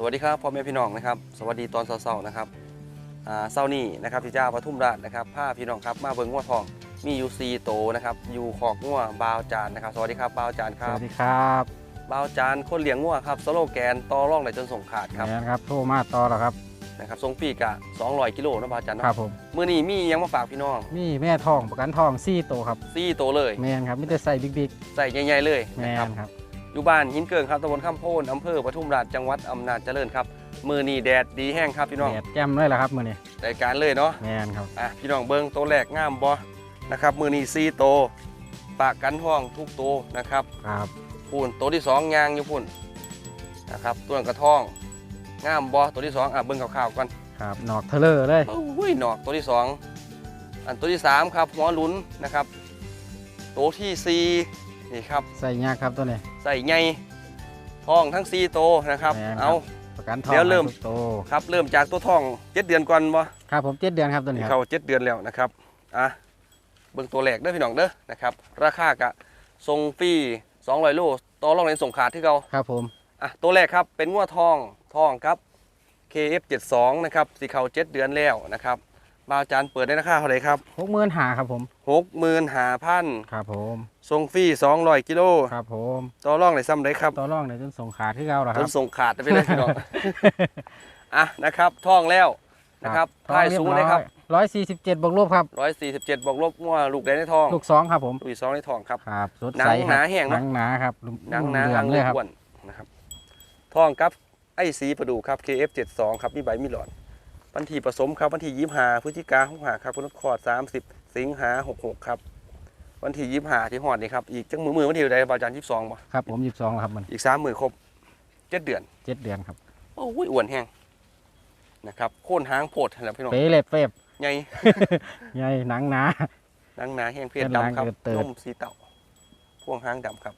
สวัสดีครับพ่อแม่พี่น้องนะครับ สวัสดีตอนเช้าๆนะครับอ่าเช้านี้นะครับพี่เจ้าปทุมราชนะครับพาพี่น้องครับมาเบิ่งงัวทองมีอยู่ซีโตวนะครับอยู่ขอกงัวบาวจานนะครับ สวัสดีครับบาวจานคสรับวัสดีครับบาวจานคนเลี้ยงงัวครับสโลแกนต่อร่องได้จนส่งขาดครับแมนครับโทรมาต่อแล้วครับ นะครับส่งปีกะ200กิโลนะบาวจานครัเนาะบผม มื้อนี้มีหยังมาฝากพี่น้องมีแม่ทองประกันทองซี่โตวครับ ซีโตวเลยแมนครับไมแต่ได้ใส่บิ๊กบิ๊กใส่ใหญ่ๆเลยแมนะครับนครับ อยู่บ้านหินเกิงครับตำบลข้ามโพนอำเภอปทุมราชจังหวัดอำนาจเจริญครับมือนี้แดดดีแห้งครับพี่น้องแดดแจ่มเลยแหละครับมือนี้รายการเลยเนาะแมนครับอะพี่น้องเบิ้งตัวแรกงามบ่นะครับมือนี้ซีโตวปากกันห้องทุกตัวนะครับครับพูนตัวที่สองยางอยู่พุ่นนะครับตัวนั้นกระท้องงามบ่ตัวที่สองอะเบิ้งข่าวๆก่อนครับหนอกเทเลอร์เลยโอ้ยหนอกตัวที่สองอันตัวที่สามครับหัวหลุนนะครับตัวที่สี่นี่ครับใส่ยากครับตัวนี้ ใส่ใหญ่ท้องทั้งสี่ตัวนะครับ แม่นครับ เอา ประกันทองเดี๋ยวเริ่ม ให้ทุกโตวครับเริ่มจากตัวท้องเจ็ดเดือนก่อนบ่ครับผมเจ็ดเดือนครับตัวนี้คเข้ารับเจ็ดเดือนแล้วนะครับอะเบิ่งตัวแรกเด้อพี่น้องเด้อนะครับราคากะทรงฟรี200โลต่อรองในส่งขาดที่เขา ครับผมอะตัวแรกครับเป็นงัวทองทองครับ KF72 นะครับสีเขาเจ็ดเดือนแล้วนะครับบาวจานเปิดได้ราคาเท่าไหร่ครับหกหมื่นหาครับผมหกหมื่นห้าพันครับผม ทรงฟรี200กิโลครับผมต่อรองได้ซ้ำได้ครับต่อรองเดี๋ยวจนส่งขาดที่เราแล้วคจรันบส่งขาดไปเลยพี่น้องอะนะครับทองแล้วนะครับทองท้ายเรียสูบงร้เลยครับร้อยสี่สิบเจ็ดบวกลบครับ147บวกลบงัวลูกได้ในทอง ลูกสองครับผมลูกอีกสองในทองครับครับสดหนัใสงคหรันาบแห้งหนัเนาะงหนาครับหนังหนาเหลืองหางเลยครับอ้วนนะครับทองครับไอ้สีประดูครับ KF72 ครับมีใบมีหลอดวันที่ผสมครับวันที่25พฤศจิกาหกหาครับคุณคอด30สิงหา66ครับ วันที่25ที่ฮอดนี่ครับอีกจังมือมือวันที่ใดบาจาน22บ่ครับผมยี่สิบสองแล้วครับมันอีก3มื้อครบเจ็ดเดือนเจ็ดเดือนครับโอ้ยอ้วนแห้งนะครับโค่นหางโพดนั่นแหละพี่น้องเป๊ะเล็บเป๊บใหญ่ใหญ่หนังหนาหนังหนาแห้งเพศเป็นหนังดำครับเติบๆนมสีเต่าพ่วงหางดำครับ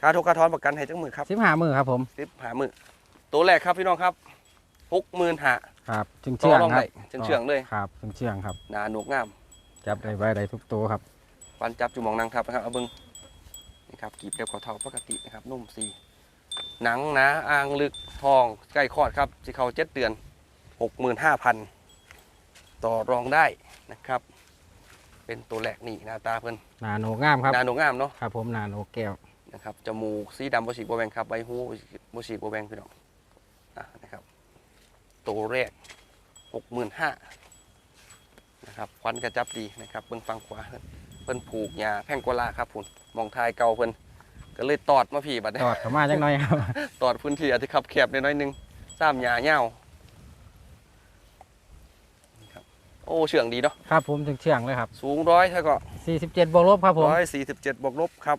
ค่าทุกค่าทอนประกันให้จังมือครับสิบห้ามือครับผมสิบหามือตัวแรกครับพี่น้องครับหกหมื่นหาครับเชื่องต่อเชื่องรองครัได้บเชื่องเชื่องๆเลยครับเชื่องเชื่องครับหนาหนวกงามจับได้ไว้ได้ทุกตัวครับ ฟันจับจุมองนางทับนะครับเอาเบิ้งนี่ครับกีบเรียบขอเท่าปกตินะครับนุ่มสีหนังหนาอ่างลึกทองใกล้คลอดครับสิเขาเจ็ดเดือนหกหมื่นห้าพันต่อรองได้นะครับ เป็นตัวแรกนี่หน้าตาเพิ่นนาโนงามครับหนาหนวกงามเนาะครับผมนาโนแก้วนะครับจมูกสีดำบฉีกบัวแบงครับใบหูบฉีกบัวแบงพี่น้องอะนะครับตัวแรกหกหมื่นห้านะครับควันกระจับดีนะครับเบิ้งฟังขวา เพิ่นเพิ่นผูกหญ้าแพงกวาลาครับพุ่นมองทายเก่าเพิ่นก็เลยตอดมาพี่บัดนี้ ตอดเข้ามาจังหน่อยครับ ตอดพื้นที่อาจจะขับแคบนิดหน้อยหนึงซ้ำหญ้าเหี่ยวนี่ครับโอ้เชื่องดีเนาะครับผมเชื่องเชื่องเลยครับ สูงร้อยเท่าก็สี่สิบเจ็ดบวกลบครับผมร้อยสี่สิบเจ็ดบวกลบครับ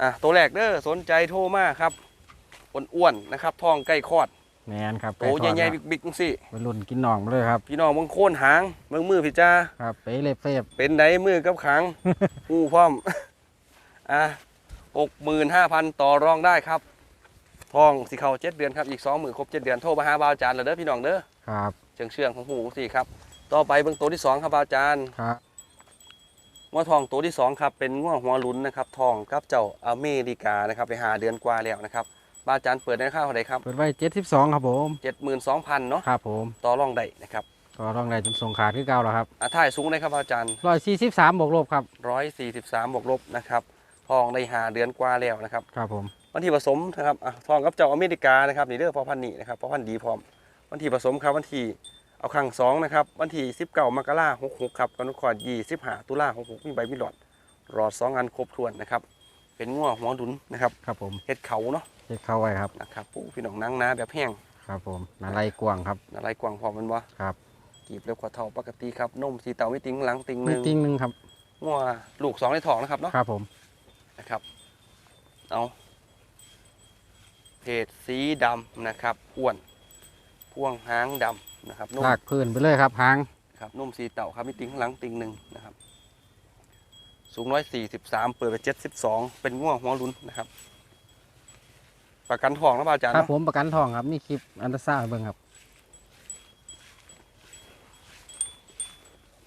อะตัวแรกเด้อสนใจโทรมาครับอ้วนๆนะครับท้องใกล้คลอด แมนครับโตใหญ่ๆบิ๊กๆสิๆไปรุ่นกินหนองไปเลยครับ พี่น้องเบางโคนหางเบางมือพี่จ้า ครับเป๊ะเล็บเป๊บเป็นไดมือกับขังหูพร้อม อะหกหมื่นห้าพันต่อรองได้ครับ ทองสีเขาเจ็ดเดือนครับ อีกสองหมื่นครบเจ็ดเดือนโทรมาหาบาวจานเลยเด้อพี่น้องเด้อครับ เชื่องเชื่องๆของหูสิครับ ต่อไปเบื้องตัวที่สองครับบาวจานครับ งัวทองตัวที่สองครับ เป็นงัวหัวหลุนนะครับ ทองกับเจ้าอเมริกานะครับ ไปหาเดือนกว่าแล้วนะครับ บาจานเปิดได้ค่าเท่าไหร่ครับ เปิดไว้เจ็ดสิบสองครับผมเจ็ดหมื่นสองพันเนาะครับผมต่อรองได้นะครับต่อรองได้จนส่งขาดที่เก่าแล้วครับอะถ่ายสูงเลยครับอาจารย์ร้อยสี่สิบสามบวกลบครับร้อยสี่สิบสามบวกลบนะครับทองได้หาเดือนกว่าแล้วนะครับครับผมวันที่ผสมนะครับอะทองกับเจ้าอเมริกานะครับนี่เด้อพอพันธุ์นี่นะครับพอพันธุ์ดีพร้อม วันที่ผสมครับวันที่เอาครั้งสองนะครับวันที่สิบเก้ามกราหกหกครับกนุคอดยี่สิบห้าตุลาหกหกมีใบมีหลอดรอดสองอันครบถ้วนนะครับ เป็นงัวหัวหลุนนะครับครับผมเห็ดเขาเนาะเช็คเข้าไว้ครับนะครับปูพี่น้องนั่งนาแบบแห้งครับผมนาไลกวางครับอะไรกว่างพอมันวะครับกีบเร็วกว่าเท่าปกติครับนมสีเต่าไม่ติงหลังติงหมีนึ่งติ้งหนึ่งครับงัวลูกสองในท้องนะครับเนาะครับผมนะครับเอาเพจสีดำนะครับอ้วนพ่วงหางดำนะครับนุ่มลากพื้นไปเลยครับหางครับนุ่มสีเต่าครับไม่ติงหลังติงหนึ่งนะครับ สูงร้อยสี่สิบสามเปิดไปเจ็ดสิบสองเป็นงัวหัวลุ้นนะครับ ประกันทองนะบาอาจารย์ครับเนาะผมประกันทองครับมีคลิปอันตราซาวด์ให้เบิ่งครับ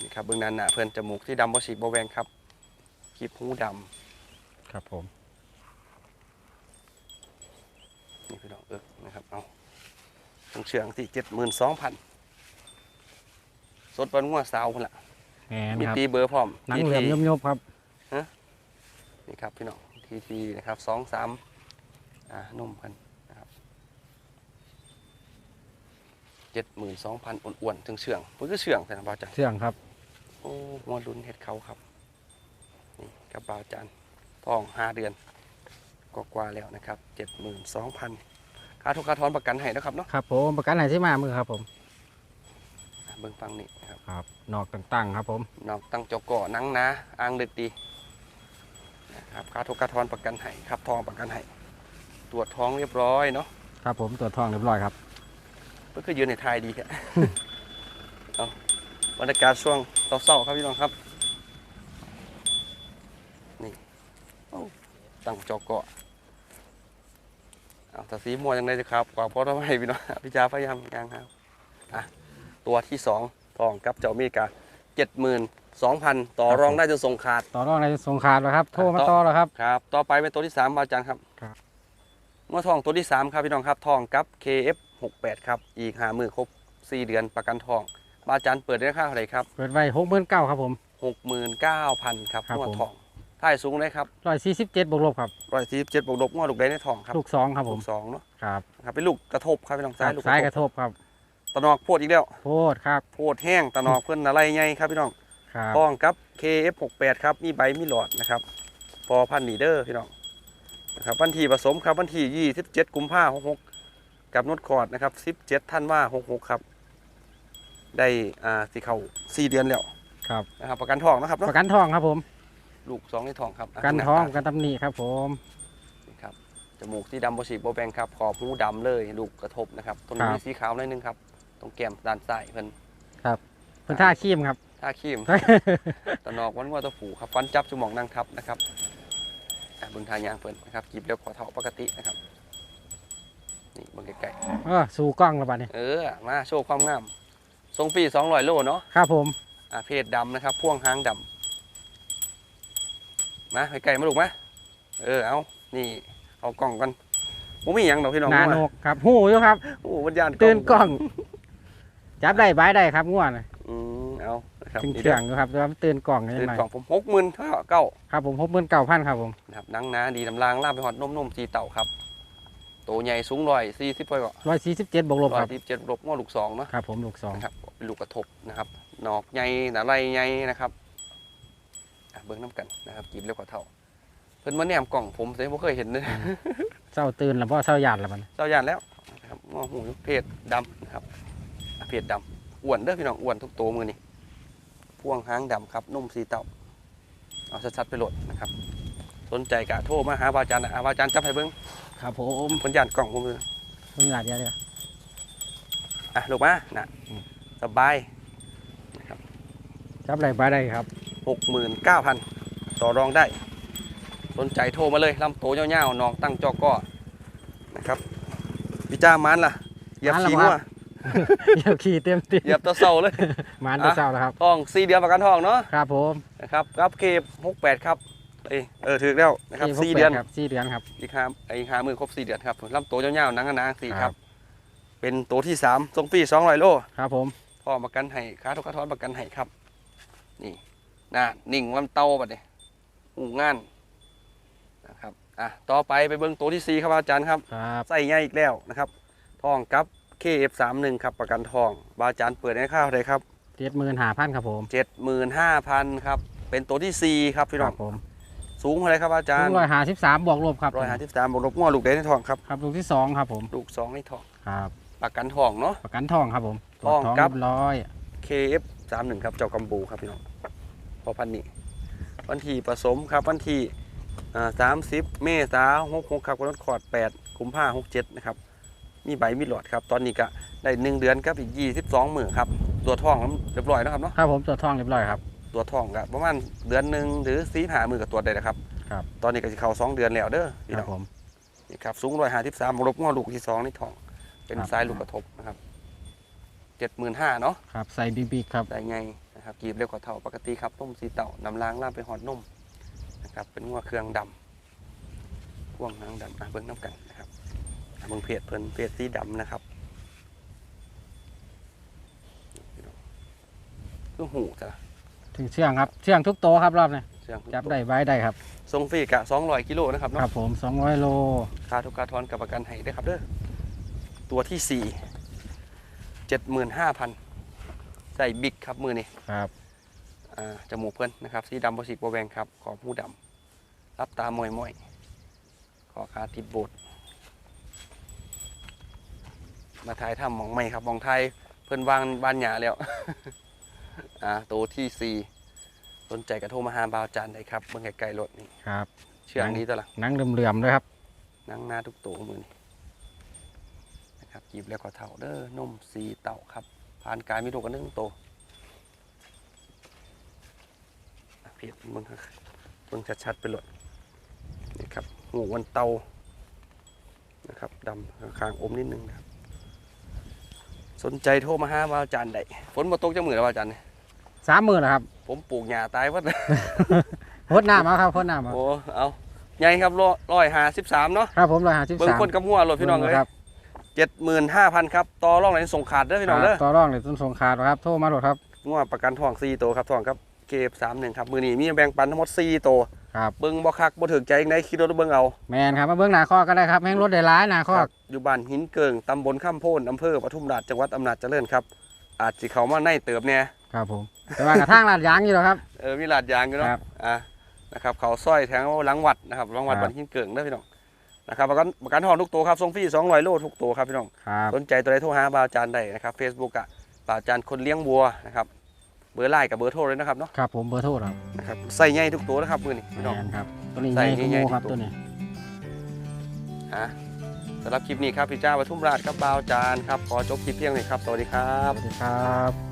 นี่ครับเบื้องหน้าหนาเพื่อนจมูกที่ดำบฉีกบแวงครับกีบหูดำครับผมนี่พี่น้องเอิกนะครับเอาทั้งเชืองที่เจ็ดหมื่นสองพันสดปันงัวสาวคนละแมนมีครับตีเบอร์พร้อมหนังเหลือม TT ยบๆครับนี่ครับ พี่น้องทีทีนะครับสองสามอ่านุ่มกันนะครับเจ็ดหมื่นสองพันอ้วนๆถึงเชื่องมันก็เชื่องแต่นะบ่าวจันเชื่องครับ โอ้งอดุนเห็ดเขาครับนี่กับบ่าวจันท้องห้าเดือนก็กว่าๆแล้วนะครับเจ็ดหมื่นสองพันค่าทุกค่าทอนประกันให้นะครับเนาะครับผมประกันไหนที่มามือครับผมอะเบิ่งฟังนี่นะครับ ครับ นอกต่างๆครับผม นอกตั้งจกก่อนังนะอ่างดึกดีนะ ครับค่าทุกค่าทอนประกันให้ครับทองประกันให้ตรวจท้องเรียบร้อยเนาะครับผมตัวจทองเรียบร้อยครับก็คือยืนในไทายดีแค่เอาบรรยากาศช่วงเศร้าๆครับพี่น้องครับนี่เอ้าตั้งจอกเกาะเอาแต่สีม่วงยังไงจะครับกว่าพอทำไมพี่น้องพี่จ้าพยายามยังครับอะตัวที่สองทองกับเจ้าอเมริกาเจ็ดหมื่น สองพันต่อครับรองผมได้จนส่งขาด ต่อรองในสงครามแล้วครับ โทรมาต่อต่อแล้วครับ ครับ ต่อไปเป็นตัวที่3บาจันครับครับ เมื่อทองตัวที่ 3 ครับพี่น้องครับทองกับ KF 68 ครับ อีกหามือครบ 4 เดือนประกันทองบาจันเปิดได้ราคาเท่าไหร่ครับ เปิดไว้หกหมื่นเก้าครับผม 69,000 ครับครับงวดผม ทองท่ายสูงเลยครับร้อยสี่สิบเจ็ดบวกลบครับ 147บวกลบงวดลูกได้ในทองครับลูกสองครับผมลูกสองเนาะครับครับเป็นลูกกระทบครับพี่น้องครัซ้ายบลูกซ้ายกกระระทบทบครับตะนอกโพดอีกแล้วโพดครับ โพดแห้งตะนอกเพื่อนอะไรไงครับพี่น้อง ครับทองกับ KF 68 ครับ มีใบมีหลอดนะครับ พอพันนีเดอร์พี่น้องนะครับวันที่ผสมครับวันที่ 27 กุมภาพันธ์66 กับนดคอร์ดนะครับ 17 ท่านว่า 66 ครับ ได้อ่าสีเขา4เดือนแล้วครับนะครับประกันทองนะครับปเนาะระกันทองครับผม ลูกสองในทองครับประกันทองประกันตำหนิครับผมนี่ครับจมูกสีดำโบฉีกโบแบงครับขอบหูดำเลยลูกกระทบนะครับตรงนี้มีสีขาวหน่อยนึงครับตรงแก้มด้านซ้ายเพิ่นเพิ่นท่าขี้มครับ ท่าขี้มตะนอกวันว่าตะผูครับฟันจับจมูกนางทับนะครับอะเบิ่งทางยางเพิ่นนะครับกีบเร็วขอเท่าปกตินะครับนี่เบิ่งใกล้เออสู่กล้องแล้วบัดนี้ๆเออมาโชว์ความงามทรงปี200โลเนาะครับผมอะเพศดำนะครับ พ่วงหางดำมาไปไกลมาลูกมาเออเอานี่เอากล่องกันผมมีหยังดอกพี่น้องหนามาโนกครับหูอยู่ครับโอ้วิญญาณตื่นกล้อง จับได้บายได้ครับง่วนอืมเอานะ ครับถึงนี่เชื่องอยู่ครับแต่ว่ามันตื่นกล่องยังตื่นไงกล่องผมหกหมื่นเก้าครับผมหกหมื่นเก้าพันครับผมนะครับหนังหนาดีน้ำลางล่ามไปหอดนมนมๆสีเต่าครับโตใหญ่สูงร้อยสี่สิบกว่าร้อยสี่สิบเจ็ดบวกลบร้อคยรับสิบเจ็ดลบง้อลูกสองเนาะครับผมลูกสองนะครับเป็นลูกกระทบนะครับหนอกใหญ่หนาไรใหญ่นะครับอะเบิ้งน้ำกันนะครับกีบเร็วกว่าเท่า เพิ่นมาแนมกล่องผมแต่ผมเคยเห็นเลย เศร้าตื่นแล้วเพราะเศร้าหยาดแล้วมันเจ้าย่านแล้วนะครับงอหูเพศดำนะครับอะเพศดำอ้วนเด้อพี่น้องอ้วนทุกตัวมือนี่ พ่วงหางดำครับนุ่มสีเต่าเอาชัดๆไปโหลดนะครับ สนใจกะโทรมาหาบาอาจารย์นะอะบาอาจารย์จับให้เบิ้งครับผมเพิ่นย่านกล่องผมเลยเพิ่งหยาดเดียวเดียวอะลูกมาน่ะอืมสบายจับได้บายได้ครับหกหมื่นเก้าพันต่อรองได้ สนใจโทรมาเลยลำโตเงาวๆน้องตั้งจอกก้อนะครับพี่จ้ามันล่ะเหยียบขี้มัว เหยียบขี่เต็มตีเหยียบตัวเศร้าเลยมันจะเศร้าแล้วครับทองสี่เดือนประกันทองเนาะครับผมนะครับรับเคบหกแปดครับเอยเออถึกแล้วนะครับที่สี่พกเดือนแปครับสี่เดือนครับอีกห้าอีกห้ามือครบสี่เดือนครับลำโตเงาวๆหนังหนาๆสี่คครัรับบเป็นตัวที่สามทรงปีสองร้อยโลครับผมพ่อประกันให้ค้าทุกค้าทอนประกันให้ครับ นี่น่านิ่งลำเต้าบัดนี้หูงานนะครับอะต่อไปไปเบิ้งตัวที่สี่ครับอาจารย์ครับครับใส่ง่ายอีกแล้วนะครับทองกับ KF31 ครับประกันทอง บาอาจารย์เปิดให้ข้าวเลยครับเจ็ดหมื่นห้าพันครับผม75,000ครับ เป็นตัวที่สี่ครับพี่คน้อรังบผมสูงเท่าไหรครับอาจารย์ร้อยห้าสิบสามบวกลบครับร้อยห้าสิบสามบวกลบง้อลูกเดนในทองครับ ครับลูกที่สองครับผมลูกสองในทองครับประกันทองเนาะ ประกันทองครับผมตรวจทองทองครับเรียบร้อย KF31 ครับเจ้ากัมบูครับพี่น้องพอพันนี้วันที่ผสมครับวันที่สามสิบเมษาหกหกครับกรถคอร์ดแปดกุมภาหกเจ็ดนะครับ มีใบมีหลอดครับ ตอนนี้ก็ได้หนึ่งเดือนครับอีกยี่สิบสองหมื่นครับ ตัวทองเรียบร้อยแล้วครับเนาะครับผมตรวจทองเรียบร้อยครับตัวทองก็ประมาณเดือนหนึ่งหรือสีหามือกับตัวได้นะครับครับ ตอนนี้ก็จะเข้าสองเดือนแล้วเด้อพี่คน้รัอบงผมนี่ครับสูงร้อยห้าสิบสามลบงอลูกที่สองนี่ทอง เป็นครับสายลูกกระทบนะครับเจ็ดหมื่นห้าเนาะครับใส่บิ๊กบิ๊กครับได้ไงนะครับกีบเร็วกว่าเท่าปกติครับต้มสีเต่านำล้างล่ามไปหอดนมนะครับเป็นงัวเครื่องดำพ่วงนางดำอะเบิ้งน้ำกันนะครั บางเพจเพิ่นเพจสีดำนะครับก็หูจ้ะถึงเชื่องครับเชื่องทุกโตครับรอบนี้ยจับได้ไว้ได้ครับทรงฟรีกะสองรอยกิโลนะครับคเนาะรับผมสองร้อยโลค่าทุกการทอนกับประกันให้ด้วยครับเด้อตัวที่สี่เจ็ดหมื่นห้าพันใส่บิ๊กครับมือนี่ ครับจมูกเพื่อนนะครับสีดำบริสิกบแวงครับขอผู้ดำรับตามวยมวยขอขาติดโบด มาถ่ายทำหมองไม่ครับหมองไทยเพื่อนวางบ้านหยาแล้ว อ่าตัวที่สี่สนใจกระโทรมาหาบาวจันได้ครับเบิ่งไกลๆรถนี่ครับ เชื่องนี้ตัวละหนังเหลื่อมๆด้วยครับ นั่งหน้าทุกตัวมือนี่นะครับหยิบแล้วก็เท่าเด้อนมสีเต่าครับ ผ่านกายมีลูกกันหนึ่งตัวอะเพียบมึงครับมึงชัดๆไปเลยนี่ครับหูวันเตานะครับดำข้างๆอมนิดนึงนะครับ สนใจโทรมาหาว่าอาจารย์ได้ฝนมาตกจังมือแล้วว่าอาจารย์เนี่ยสามหมื่นครับผมปลูกหญ้าตายวัด พดน้ำเอาครับพดน้ำเอาโอ้เอาใหญ่ครับร้อยห้าสิบสามเนาะครับผมร้อยห้าสิบเบิ่งสามคนกับหัวรถพี่น้องเลยครับเจ็ดหมื่นห้าพันครับต่อรองไหนส่งขาดเด้อพี่น้องเด้อต่อรองเลยต้นสงขาดครับโทรมาโหลดครับงัวประกันทองสี่ตัวครับทองครับเก็บสามหนึ่งครับมือนี้มีแบ่งปันทั้งหมดสี่ตัว ครับ เบิ่งบ่คักบ่ถึงใจยังไงคิดรถเบิ่งเอาแมนครับมาเบื้องหนาข้อก็ได้ครับแห้งรถได้ร้ายหนาข้อครับอยู่บ้านหินเกิงตำบลข้ามโพนอำเภอปทุมราชจังหวัดอำนาจเจริญครับ อาจสิเข้ามาในเติบเนี่ยครับผม แต่ว่ากระทั่งลาดยางอยู่แล้วครับ เออมีลาดยางอยู่เนาะครับอ่านะครับเขาซอยแถวหลังวัดนะครับหลังวัดครับ บ้านหินเกิงเด้อพี่น้องนะครับประกันประกันทองทุกตัวครับส่งฟรี200โลทุกตัวครับพี่น้อง ครับ สนใจตัวใดโทรหาบาวจานได้นะครับ Facebook อะบาวจานคนเลี้ยงวัวนะครับ เบอร์ไลน์กับเบอร์โทรเลยนะครับเนาะครับผมเบอร์โทรครับนะครับใส่ใหญ่ทุกตัวนะครับมือนี่พี่น้อง แมนครับตัวนี้ใส่ใหญ่ใหญ่โมครับทุกตัวตัวนี้ฮะสำหรับคลิปนี้ครับพี่จ้าปทุมราชครับบาวจานครับขอจบคลิปเพียงเลยครับสวัสดีครับสวัสดีครับ